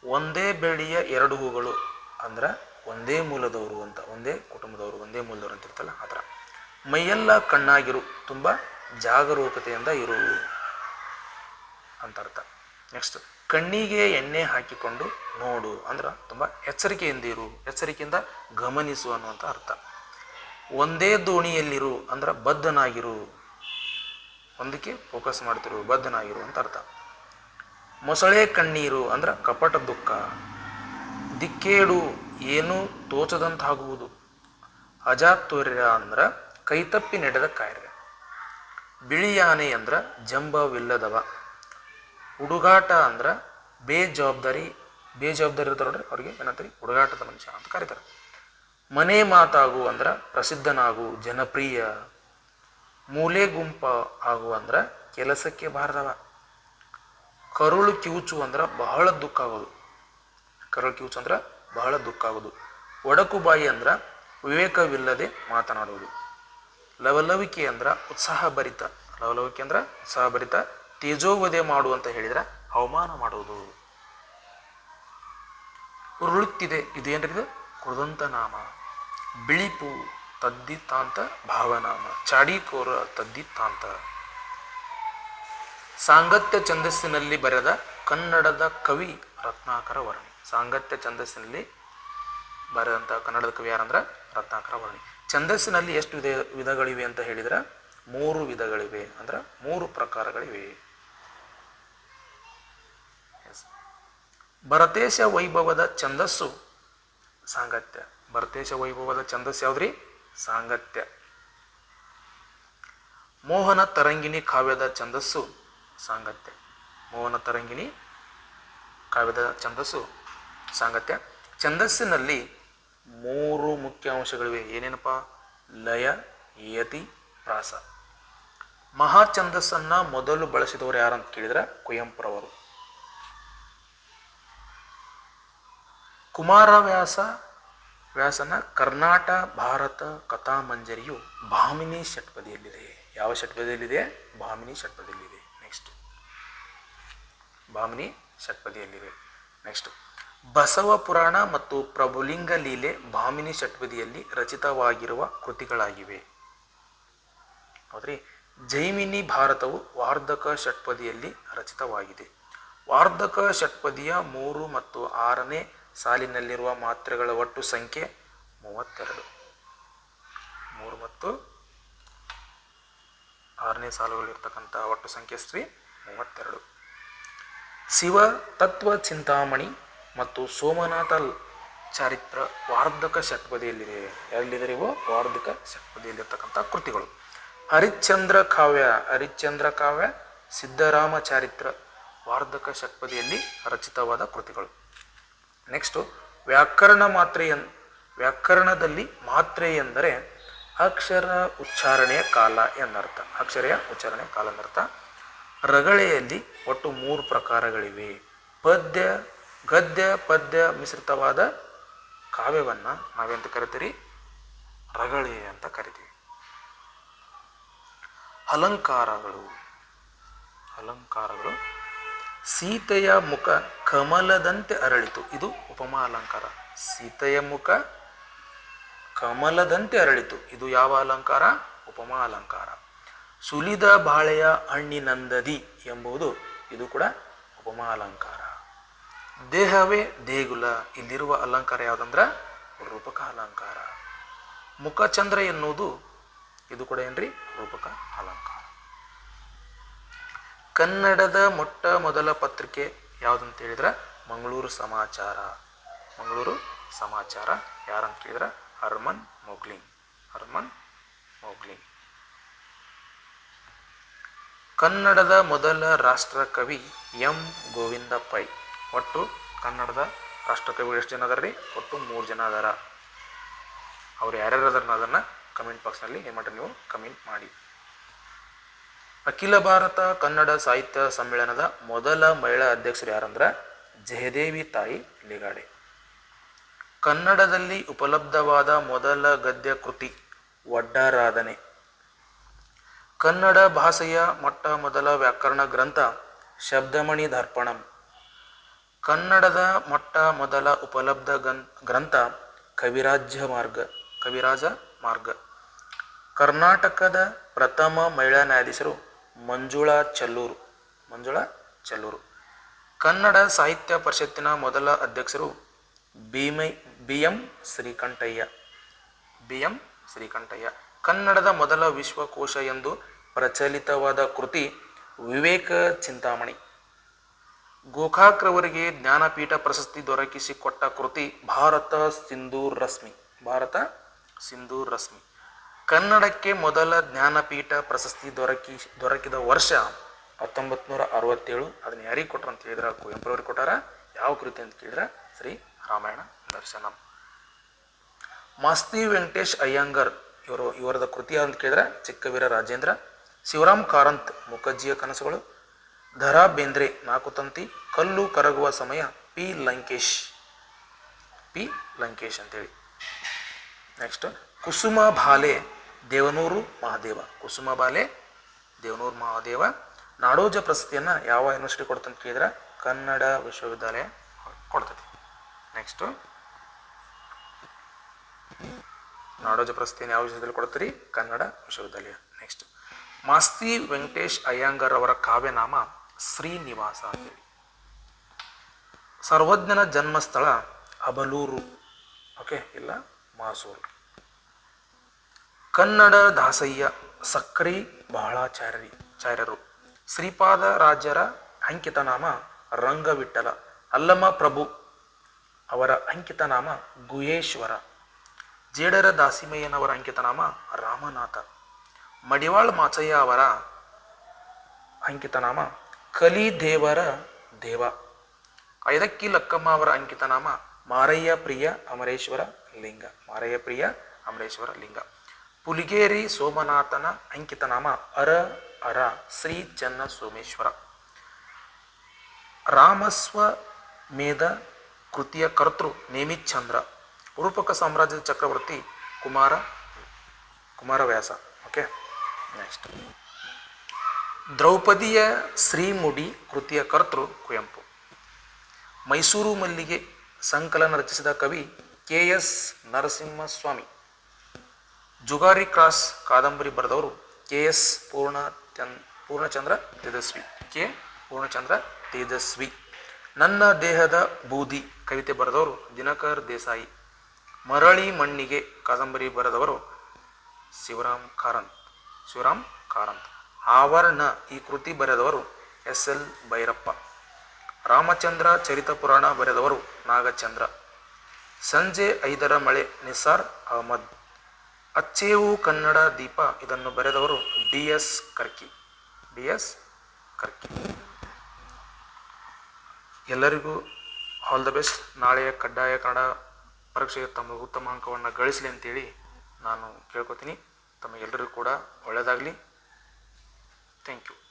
ಒಂದೇ ಬೆಳೆಯ ಎರಡು ಹೂಗಳು ಅಂದ್ರ ಒಂದೇ ಮೂಲದವರು ಅಂತ, ಒಂದೇ ಕುಟುಂಬದವರು, ಒಂದೇ ಮೂಲದವರು ಅಂತ ಇರ್ತಲ್ಲ ಆ ಥರ. ಮೈಯೆಲ್ಲ ಕಣ್ಣಾಗಿರು, ತುಂಬ ಜಾಗರೂಕತೆಯಿಂದ ಇರು ಅಂತ ಅರ್ಥ. ನೆಕ್ಸ್ಟ್ ಕಣ್ಣಿಗೆ ಎಣ್ಣೆ ಹಾಕಿಕೊಂಡು ನೋಡು ಅಂದ್ರೆ ತುಂಬ ಎಚ್ಚರಿಕೆಯಿಂದ ಇರು, ಎಚ್ಚರಿಕೆಯಿಂದ ಗಮನಿಸು ಅನ್ನುವಂಥ ಅರ್ಥ. ಒಂದೇ ದೋಣಿಯಲ್ಲಿರು ಅಂದ್ರೆ ಬದ್ಧನಾಗಿರು. ಒಂದಕ್ಕೆ ಫೋಕಸ್ ಮಾಡ್ತಿರು, ಬದ್ಧನಾಗಿರು ಅಂತ ಅರ್ಥ. ಮೊಸಳೆ ಕಣ್ಣೀರು ಅಂದ್ರೆ ಕಪಟ ದುಃಖ. ದಿಕ್ಕೇಡು ಏನು ತೋಚದಂತಾಗುವುದು? ಅಜಾತುರ್ಯ ಅಂದ್ರೆ ಕೈತಪ್ಪಿ ನಡೆದ ಕಾರ್ಯ ಬಿಳಿಯಾನೆ ಅಂದ್ರ ಜಂಬವಿಲ್ಲದವ. ಹುಡುಗಾಟ ಅಂದ್ರ ಬೇಜವಾಬ್ದಾರಿ ಬೇಜವಾಬ್ದಾರಿ ಇರ್ತಾರ ನೋಡ್ರಿ, ಅವ್ರಿಗೆ ಏನಂತಾರೆ ಹುಡುಗಾಟದ ಮನುಷ್ಯ ಅಂತ ಕರೀತಾರೆ. ಮನೆ ಮಾತಾಗು ಅಂದ್ರ ಪ್ರಸಿದ್ಧನಾಗು, ಜನಪ್ರಿಯ. ಮೂಲೆ ಗುಂಪ ಆಗು ಅಂದ್ರ ಕೆಲಸಕ್ಕೆ ಬಾರದವ. ಕರುಳು ಕಿವುಚು ಅಂದ್ರ ಬಹಳ ದುಃಖ ಆಗೋದು. ಕರುಳು ಕಿವುಚು ಅಂದ್ರ ಬಹಳ ದುಃಖ ಆಗೋದು. ಒಡಕು ಬಾಯಿ ಅಂದ್ರ ವಿವೇಕವಿಲ್ಲದೆ ಮಾತನಾಡುವುದು. ಲವಲವಿಕೆ ಅಂದ್ರ ಉತ್ಸಾಹ ಭರಿತ ಲವಲವಿಕೆ ಅಂದ್ರ ಉತ್ಸಾಹಭರಿತ. ತೇಜೋವಧೆ ಮಾಡು ಅಂತ ಹೇಳಿದ್ರೆ ಅವಮಾನ ಮಾಡುವುದು. ಉರುಳುತ್ತಿದೆ. ಇದೇನ್ರಿ ಇದು? ಕೃದಂತ ನಾಮ. ಬಿಳಿಪು ತದ್ದಿತ್ತಾಂತ ಭಾವನಾಮ. ಚಾಡಿಕೋರ ತದ್ದಿತ್ತಾಂತ. ಸಾಂಗತ್ಯ ಛಂದಸ್ಸಿನಲ್ಲಿ ಬರೆದ ಕನ್ನಡದ ಕವಿ ರತ್ನಾಕರ ವರ್ಣಿ. ಸಾಂಗತ್ಯ ಛಂದಸ್ಸಿನಲ್ಲಿ ಬರೆದಂಥ ಕನ್ನಡದ ಕವಿ ಯಾರಂದ್ರೆ ರತ್ನಾಕರ ವರ್ಣಿ. ಛಂದಸ್ಸಿನಲ್ಲಿ ಎಷ್ಟು ವಿಧ ವಿಧಗಳಿವೆ ಅಂತ ಹೇಳಿದ್ರೆ ಮೂರು ವಿಧಗಳಿವೆ ಅಂದ್ರೆ ಮೂರು ಪ್ರಕಾರಗಳಿವೆ. ಭರತೇಶ ವೈಭವದ ಛಂದಸ್ಸು ಸಾಂಗತ್ಯ. ಭರತೇಶ ವೈಭವದ ಛಂದಸ್ಸು ಯಾವ್ದ್ರಿ? ಸಾಂಗತ್ಯ. ಮೋಹನ ತರಂಗಿಣಿ ಕಾವ್ಯದ ಛಂದಸ್ಸು ಸಾಂಗತ್ಯ. ಮೋಹನ ತರಂಗಿಣಿ ಕಾವ್ಯದ ಛಂದಸ್ಸು ಸಾಂಗತ್ಯ ಛಂದಸ್ಸಿನಲ್ಲಿ ಮೂರು ಮುಖ್ಯ ಅಂಶಗಳಿವೆ. ಏನೇನಪ್ಪ? ಲಯ, ಯತಿ, ಪ್ರಾಸ. ಮಹಾ ಛಂದಸ್ಸನ್ನ ಮೊದಲು ಬಳಸಿದವರು ಯಾರಂತ ಕೇಳಿದ್ರೆ ಕುವೆಂಪುರವರು ಕುಮಾರವ್ಯಾಸ ವ್ಯಾಸನ ಕರ್ನಾಟ, ಭಾರತ ಕಥಾಮಂಜರಿಯು ಭಾಮಿನಿ ಷಟ್ಪದಿಯಲ್ಲಿದೆ. ಯಾವ ಷಟ್ಪದಿಯಲ್ಲಿದೆ? ಭಾಮಿನಿ ಷಟ್ಪದಿಯಲ್ಲಿದೆ. ನೆಕ್ಸ್ಟ್ ಭಾಮಿನಿ ಷಟ್ಪದಿಯಲ್ಲಿದೆ. ನೆಕ್ಸ್ಟ್ ಬಸವ ಪುರಾಣ ಮತ್ತು ಪ್ರಭುಲಿಂಗ ಲೀಲೆ ಭಾಮಿನಿ ಷಟ್ಪದಿಯಲ್ಲಿ ರಚಿತವಾಗಿರುವ ಕೃತಿಗಳಾಗಿವೆ. ಹೌದ್ರಿ? ಜೈಮಿನಿ ಭಾರತವು ವಾರ್ಧಕ ಷಟ್ಪದಿಯಲ್ಲಿ ರಚಿತವಾಗಿದೆ. ವಾರ್ಧಕ ಷಟ್ಪದಿಯ ಮೂರು ಮತ್ತು ಆರನೇ ಸಾಲಿನಲ್ಲಿರುವ ಮಾತ್ರೆಗಳ ಒಟ್ಟು ಸಂಖ್ಯೆ ಮೂವತ್ತೆರಡು. ಮೂರು ಮತ್ತು ಆರನೇ ಸಾಲುಗಳಿರ್ತಕ್ಕಂಥ ಒಟ್ಟು ಸಂಖ್ಯೆ ಶ್ರೀ ಮೂವತ್ತೆರಡು. ಶಿವ ತತ್ವ ಚಿಂತಾಮಣಿ ಮತ್ತು ಸೋಮನಾಥ ಚಾರಿತ್ರ ವಾರ್ಧಕ ಷಟ್ಪದಿಯಲ್ಲಿದೆ. ಎಲ್ಲಿದೆ ಇವು? ವಾರ್ಧಕ ಷಟ್ಪದಿಯಲ್ಲಿರ್ತಕ್ಕಂಥ ಕೃತಿಗಳು. ಹರಿಶ್ಚಂದ್ರ ಕಾವ್ಯ ಹರಿಶ್ಚಂದ್ರ ಕಾವ್ಯ, ಸಿದ್ದರಾಮ ಚಾರಿತ್ರ ವಾರ್ಧಕ ಷಟ್ಪದಿಯಲ್ಲಿ ರಚಿತವಾದ ಕೃತಿಗಳು. ನೆಕ್ಸ್ಟು ವ್ಯಾಕರಣ ಮಾತ್ರೆ ಎನ್, ವ್ಯಾಕರಣದಲ್ಲಿ ಮಾತ್ರೆ ಎಂದರೆ ಅಕ್ಷರ ಉಚ್ಚಾರಣೆಯ ಕಾಲ ಎಂದರ್ಥ ಅಕ್ಷರೆಯ ಉಚ್ಚಾರಣೆಯ ಕಾಲ ಎಂದರ್ಥ ರಗಳೆಯಲ್ಲಿ ಒಟ್ಟು ಮೂರು ಪ್ರಕಾರಗಳಿವೆ. ಪದ್ಯ ಗದ್ಯ, ಪದ್ಯ, ಮಿಶ್ರಿತವಾದ ಕಾವ್ಯವನ್ನು ನಾವೆಂತ ಕರಿತೀರಿ? ರಗಳೆ ಅಂತ ಕರಿತೀವಿ. ಅಲಂಕಾರಗಳು. ಅಲಂಕಾರಗಳು ಸೀತೆಯ ಮುಖ ಕಮಲದಂತೆ ಅರಳಿತು. ಇದು ಉಪಮಾ ಅಲಂಕಾರ. ಸೀತೆಯ ಮುಖ ಕಮಲದಂತೆ ಅರಳಿತು. ಇದು ಯಾವ ಅಲಂಕಾರ? ಉಪಮಾ ಅಲಂಕಾರ. ಸುಲಿದ ಬಾಳೆಯ ಹಣ್ಣಿನಂದದಿ ಎಂಬುದು ಇದು ಕೂಡ ಉಪಮಾ ಅಲಂಕಾರ. ದೇಹವೇ ದೇಗುಲ. ಇಲ್ಲಿರುವ ಅಲಂಕಾರ ಯಾವುದಂದ್ರ? ರೂಪಕ ಅಲಂಕಾರ ಮುಖಚಂದ್ರ ಎನ್ನುವುದು ಇದು ಕೂಡ ಏನ್ರಿ? ರೂಪಕ ಅಲಂಕಾರ ಕನ್ನಡದ ಮೊಟ್ಟ ಮೊದಲ ಪತ್ರಿಕೆ ಯಾವುದಂತ ಹೇಳಿದ್ರೆ? ಮಂಗಳೂರು ಸಮಾಚಾರ. ಮಂಗಳೂರು ಸಮಾಚಾರ. ಯಾರಂತ ಹೇಳಿದ್ರೆ? ಹರ್ಮನ್ ಮೊಗ್ಲಿಂಗ್ ಹರ್ಮನ್ ಮೊಗ್ಲಿಂಗ್ ಕನ್ನಡದ ಮೊದಲ ರಾಷ್ಟ್ರಕವಿ ಎಂ. ಗೋವಿಂದ ಪೈ ಒಟ್ಟು ಕನ್ನಡದ ರಾಷ್ಟ್ರಕವಿ ಎಷ್ಟು ಜನ ಅದಾರ ರೀ? ಒಟ್ಟು ಮೂರು ಜನ ಅದಾರ. ಅವ್ರು ಯಾರ್ಯಾರು ಅದಾರ ಅದನ್ನು ಕಮೆಂಟ್ ಬಾಕ್ಸ್ನಲ್ಲಿ ಏನು ಮಾಡ್ರಿ ನೀವು ಕಮೆಂಟ್ ಮಾಡಿ. ಅಖಿಲ ಭಾರತ ಕನ್ನಡ ಸಾಹಿತ್ಯ ಸಮ್ಮೇಳನದ ಮೊದಲ ಮಹಿಳಾ ಅಧ್ಯಕ್ಷರು ಯಾರಂದ್ರೆ? ಜಯದೇವಿ ತಾಯಿ ಲಿಗಾಡೆ. ಕನ್ನಡದಲ್ಲಿ ಉಪಲಬ್ಧವಾದ ಮೊದಲ ಗದ್ಯ ಕೃತಿ ಒಡ್ಡಾರಾಧನೆ ಕನ್ನಡ ಭಾಷೆಯ ಮೊಟ್ಟ ಮೊದಲ ವ್ಯಾಕರಣ ಗ್ರಂಥ ಶಬ್ದಮಣಿ ದರ್ಪಣಂ ಕನ್ನಡದ ಮೊಟ್ಟ ಮೊದಲ ಉಪಲಬ್ಧ ಗನ್, ಗ್ರಂಥ ಕವಿರಾಜ್ಯ ಮಾರ್ಗ, ಕವಿರಾಜ ಮಾರ್ಗ. ಕರ್ನಾಟಕದ ಪ್ರಥಮ ಮಹಿಳಾ ನ್ಯಾಯಾಧೀಶರು ಮಂಜುಳಾ ಚಲ್ಲೂರು ಮಂಜುಳಾ ಚಲ್ಲೂರು. ಕನ್ನಡ ಸಾಹಿತ್ಯ ಪರಿಷತ್ತಿನ ಮೊದಲ ಅಧ್ಯಕ್ಷರು ಬಿಮೈ B M Srikantaiah. B M Srikantaiah. ಕನ್ನಡದ ಮೊದಲ ವಿಶ್ವಕೋಶ ಎಂದು ಪ್ರಚಲಿತವಾದ ಕೃತಿ ವಿವೇಕ ಚಿಂತಾಮಣಿ. ಗೋಕಾಕ್ರವರಿಗೆ ಜ್ಞಾನಪೀಠ ಪ್ರಶಸ್ತಿ ದೊರಕಿಸಿ ಕೊಟ್ಟ ಕೃತಿ ಭಾರತ ಸಿಂಧೂರ್ ರಶ್ಮಿ. ಭಾರತ ಸಿಂಧೂರ್ ರಶ್ಮಿ. ಕನ್ನಡಕ್ಕೆ ಮೊದಲ ಜ್ಞಾನಪೀಠ ಪ್ರಶಸ್ತಿ ದೊರಕಿ, ದೊರಕಿದ ವರ್ಷ ಹತ್ತೊಂಬತ್ತು ನೂರ ಅರವತ್ತೇಳು ಅದನ್ನ ಯಾರಿಗೆ ಕೊಟ್ರ ಅಂತ ಹೇಳಿದ್ರ? ಕುವೆಂಪುರವ್ರಿಗೆ ಕೊಟ್ಟಾರ? ಯಾವ ಕೃತಿ ಅಂತ ಕೇಳಿದ್ರ? ಶ್ರೀ ರಾಮಾಯಣ ದರ್ಶನ. ಮಾಸ್ತಿ ವೆಂಕಟೇಶ್ ಅಯ್ಯಂಗರ್ ಇವರು ಇವರದ ಕೃತಿ ಅಂತ ಕೇಳಿದ್ರೆ? ಚಿಕ್ಕವೀರ ರಾಜೇಂದ್ರ, ಶಿವರಾಮ್ ಕಾರಂತ್ ಮುಖರ್ಜಿಯ ಕನಸುಗಳು ಧರಾ ಬೇಂದ್ರೆ, ನಾಲ್ಕು ತಂತಿ, ಕಲ್ಲು ಕರಗುವ ಸಮಯ, ಪಿ ಲಂಕೇಶ್. ಪಿ ಲಂಕೇಶ್ ಅಂತೇಳಿ. ನೆಕ್ಸ್ಟ್ ಕುಸುಮ ಬಾಲೆ, ದೇವನೂರು ಮಹಾದೇವ. ಕುಸುಮ ಬಾಲೆ, ದೇವನೂರು ಮಹಾದೇವ. ನಾಡೋಜ ಪ್ರಶಸ್ತಿಯನ್ನು ಯಾವ ಯೂನಿವರ್ಸಿಟಿ ಕೊಡ್ತಂತ ಕೇಳಿದ್ರೆ? ಕನ್ನಡ ವಿಶ್ವವಿದ್ಯಾಲಯ ಕೊಡ್ತದೆ ನೆಕ್ಸ್ಟು ನಾಡೋಜ ಪ್ರಶಸ್ತಿಯನ್ನು ಯಾವ ವಿಷಯದಲ್ಲಿ ಕೊಡ್ತೀರಿ? ಕನ್ನಡ ವಿಶ್ವವಿದ್ಯಾಲಯ. ನೆಕ್ಸ್ಟ್ ಮಾಸ್ತಿ ವೆಂಕಟೇಶ್ ಅಯ್ಯಂಗರ್ ಅವರ ಕಾವ್ಯನಾಮ ಶ್ರೀನಿವಾಸ ಅಂತೇಳಿ. ಸರ್ವಜ್ಞನ ಜನ್ಮಸ್ಥಳ ಅಬಲೂರು. ಓಕೆ, ಇಲ್ಲ? ಮಾಸೂರು. ಕನ್ನಡ ದಾಸಯ್ಯ ಸಕ್ರಿ ಬಹಳಾಚಾರ್ಯ ಚಾರ್ಯರು. ಶ್ರೀಪಾದ ರಾಜರ ಅಂಕಿತ ನಾಮ ರಂಗವಿಠಲ ಅಲ್ಲಮ ಪ್ರಭು ಅವರ ಅಂಕಿತ ನಾಮ ಗುಹೇಶ್ವರ. ಜೇಡರ ದಾಸಿಮಯ್ಯನವರ ಅಂಕಿತ ನಾಮ ರಾಮನಾಥ. ಮಡಿವಾಳ್ ಮಾಚಯ್ಯ ಅವರ ಅಂಕಿತ ನಾಮ ಕಲಿದೇವರ ದೇವ. ಐದಕ್ಕಿ ಲಕ್ಕಮ್ಮ ಅವರ ಅಂಕಿತ ನಾಮ ಮಾರಯ್ಯ ಪ್ರಿಯ ಅಮರೇಶ್ವರ ಲಿಂಗ. ಮಾರಯ್ಯ ಪ್ರಿಯ ಅಮರೇಶ್ವರ ಲಿಂಗ. ಪುಲಿಗೇರಿ ಸೋಮನಾಥನ ಅಂಕಿತ ನಾಮ ಅರ ಅರ ಶ್ರೀ ಚನ್ನ ಸೋಮೇಶ್ವರ. ರಾಮಸ್ವ ಮೇಧ ಕೃತಿಯ ಕರ್ತೃ ನೇಮಿಚಂದ್ರ ರೂಪಕ ಸಾಮ್ರಾಜ್ಯದ ಚಕ್ರವರ್ತಿ ಕುಮಾರ ಕುಮಾರವ್ಯಾಸ. ಓಕೆ ನೆಕ್ಸ್ಟ್ ದ್ರೌಪದಿಯ ಶ್ರೀಮುಡಿ ಕೃತಿಯ ಕರ್ತೃ ಕುವೆಂಪು. ಮೈಸೂರು ಮಲ್ಲಿಗೆ ಸಂಕಲನ ರಚಿಸಿದ ಕವಿ K S Narasimhaswamy. Jugari cross ಕಾದಂಬರಿ ಬರೆದವರು K S Poorna Poornachandra Tejaswi. K Poornachandra Tejaswi. ನನ್ನ ದೇಹದ ಬೂದಿ ಕವಿತೆ ಬರೆದವರು ದಿನಕರ್ ದೇಸಾಯಿ. ಮರಳಿ ಮಣ್ಣಿಗೆ ಕಾದಂಬರಿ ಬರೆದವರು ಶಿವರಾಮ್ ಕಾರಂತ್. ಶಿವರಾಮ್ ಕಾರಂತ್. ಆವರಣ ಈ ಕೃತಿ ಬರೆದವರು ಎಸ್. ಎಲ್. ಭೈರಪ್ಪ. ರಾಮಚಂದ್ರ ಚರಿತ ಪುರಾಣ ಬರೆದವರು ನಾಗಚಂದ್ರ. ಸಂಜೆ ಐದರ ಮಳೆ ನಿಸಾರ್ ಅಹಮದ್. ಅಚ್ಚೇವು ಕನ್ನಡ ದೀಪ ಇದನ್ನು ಬರೆದವರು D. S. Karki. D. S. Karki. ಎಲ್ಲರಿಗೂ ಆಲ್ ದ ಬೆಸ್ಟ್. ನಾಳೆಯ ಕಡ್ಡಾಯ ಕನ್ನಡ ಪರೀಕ್ಷೆಗೆ ತಮ್ಮ ಉತ್ತಮ ಅಂಕವನ್ನು ಗಳಿಸಲಿ ಅಂತೇಳಿ ನಾನು ಕೇಳ್ಕೊತೀನಿ. ತಮಗೆಲ್ಲರಿಗೂ ಕೂಡ ಒಳ್ಳೆಯದಾಗಲಿ Thank you.